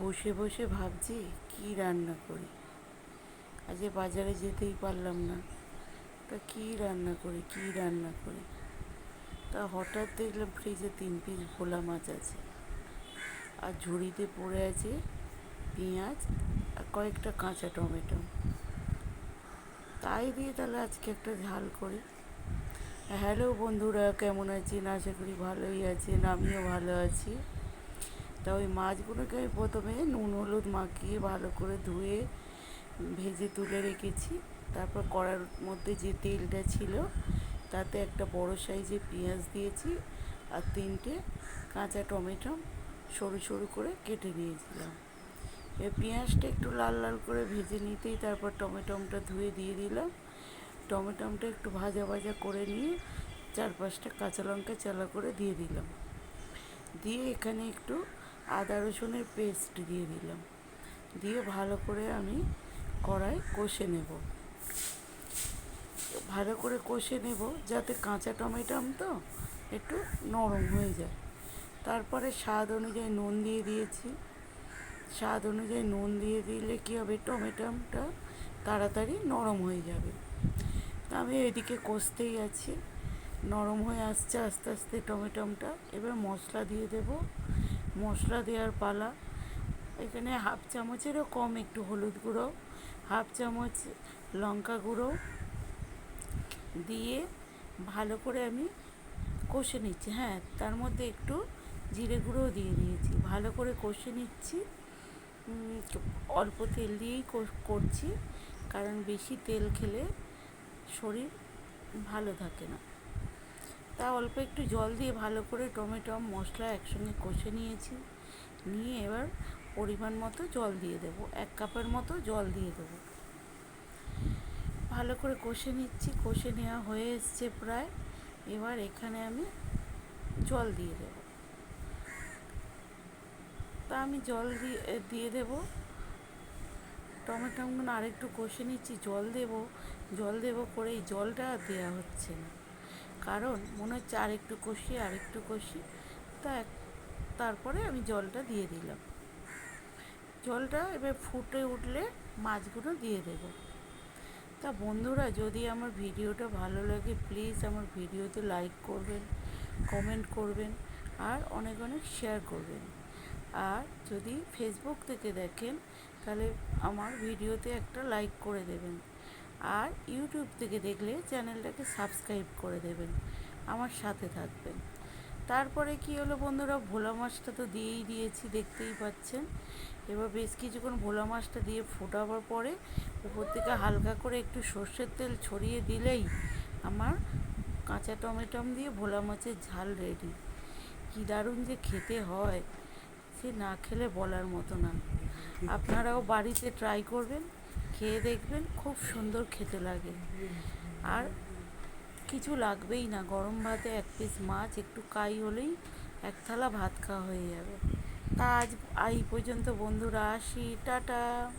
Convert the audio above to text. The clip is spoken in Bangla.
বসে বসে ভাবছি, কি রান্না করি? আজকে বাজারে যেতেই পারলাম না। তা কি রান্না করি, কি রান্না করি? তা হঠাৎ দেখলাম ফ্রিজে তিন পিস ভোলা মাছ আছে। আর ঝুড়িতে পড়ে আছে পেঁয়াজ আর কয়েকটা কাঁচা টমেটো। তাই দিয়ে তাহলে আজকে একটা ঝাল করি। হ্যালো বন্ধুরা, কেমন আছেন? আশা করি ভালোই আছেন, আমিও ভালো আছি। তা ওই মাছগুলোকে আমি প্রথমে নুন, হলুদ মাখিয়ে ভালো করে ধুয়ে ভেজে তুলে রেখেছি। তারপর কড়ার মধ্যে যে তেলটা ছিল, তাতে একটা বড় সাইজে পেঁয়াজ দিয়েছি আর তিনটে কাঁচা টমেটো সরু সরু করে কেটে নিয়েছিলাম। এবার পেঁয়াজটা একটু লাল লাল করে ভেজে নিতেই তারপর টমেটোমটা ধুয়ে দিয়ে দিলাম। টমেটোমটা একটু ভাজা ভাজা করে নিয়ে চার পাঁচটা কাঁচা লঙ্কা চালা করে দিয়ে দিলাম। দিয়ে এখানে একটু আদা রসুনের পেস্ট দিয়ে দিলাম। দিয়ে ভালো করে আমি কড়াই কষে নেব। ভালো করে কষে নেব যাতে কাঁচা টমেটাম তো একটু নরম হয়ে যায়। তারপরে স্বাদ অনুযায়ী নুন দিয়ে দিয়েছি। স্বাদ অনুযায়ী নুন দিয়ে দিলে কী হবে? টমেটোটা তাড়াতাড়ি নরম হয়ে যাবে। আমি এদিকে কষতেই আছি। নরম হয়ে আসছে, আস্তে আস্তে টমেটোমটা এবার মশলা দিয়ে দেব। মশলা দেওয়ার পালা। এখানে হাফ চামচেরও কম একটু হলুদ গুঁড়ো, হাফ চামচ লঙ্কা গুঁড়ো দিয়ে ভালো করে আমি কষে নিচ্ছি। হ্যাঁ তার মধ্যে একটু জিরে গুঁড়োও দিয়ে দিয়েছি। ভালো করে কষে নিচ্ছি। অল্প তেল দিয়েই করছি। কারণ বেশি তেল খেলে শরীর ভালো থাকে না। তা অল্প একটু জল দিয়ে ভালো করে টমেটো মশলা একসঙ্গে কষে নিয়েছি। নিয়ে এবার পরিমাণ মতো জল দিয়ে দেব, এক কাপের মতো জল দিয়ে দেবো। ভালো করে কষে নিচ্ছি, কষে নেওয়া হয়ে এসছে প্রায়। এবার এখানে আমি জল দিয়ে দেব। তা আমি জল দিয়ে দিয়ে দেবো। টমেটোগুলো আরেকটু কষে নিচ্ছি, জল দেব। জল দেব করে এই জলটা দেওয়া হচ্ছে না। কারণ মনে হচ্ছে আর একটু কষি, আরেকটু কষি। তা তারপরে আমি জলটা দিয়ে দিলাম। জলটা এবার ফুটে উঠলে মাছগুলো দিয়ে দেবো। তা বন্ধুরা, যদি আমার ভিডিওটা ভালো লাগে প্লিজ আমার ভিডিওতে লাইক করবেন কমেন্ট করবেন, আর অনেক অনেক শেয়ার করবেন। আর যদি ফেসবুক থেকে দেখেন, তাহলে আমার ভিডিওতে একটা লাইক করে দেবেন। আর ইউটিউব থেকে দেখলে চ্যানেলটাকে সাবস্ক্রাইব করে দেবেন, আমার সাথে থাকবেন। তারপরে কি হলো বন্ধুরা, ভোলা মাছটা তো দিয়েই দিয়েছি, দেখতেই পাচ্ছেন। এবার বেশ কিছুক্ষণ ভোলা মাছটা দিয়ে ফোটাবার পরে উপর থেকে হালকা করে একটু সর্ষের তেল ছড়িয়ে দিলেই আমার কাঁচা টমেটম দিয়ে ভোলা মাছের ঝাল রেডি কী দারুণ যে খেতে হয়, সে না খেলে বলার মতো না। আপনারাও বাড়িতে ট্রাই করবেন। খেয়ে দেখবেন খুব সুন্দর খেতে লাগে। আর কিছু লাগবেই না, গরম ভাতে এক পিস মাছ, একটু কাই হলেই এক থালা ভাত খাওয়া হয়ে যাবে। তা আজ এই পর্যন্ত বন্ধুরা, আসি, টাটা।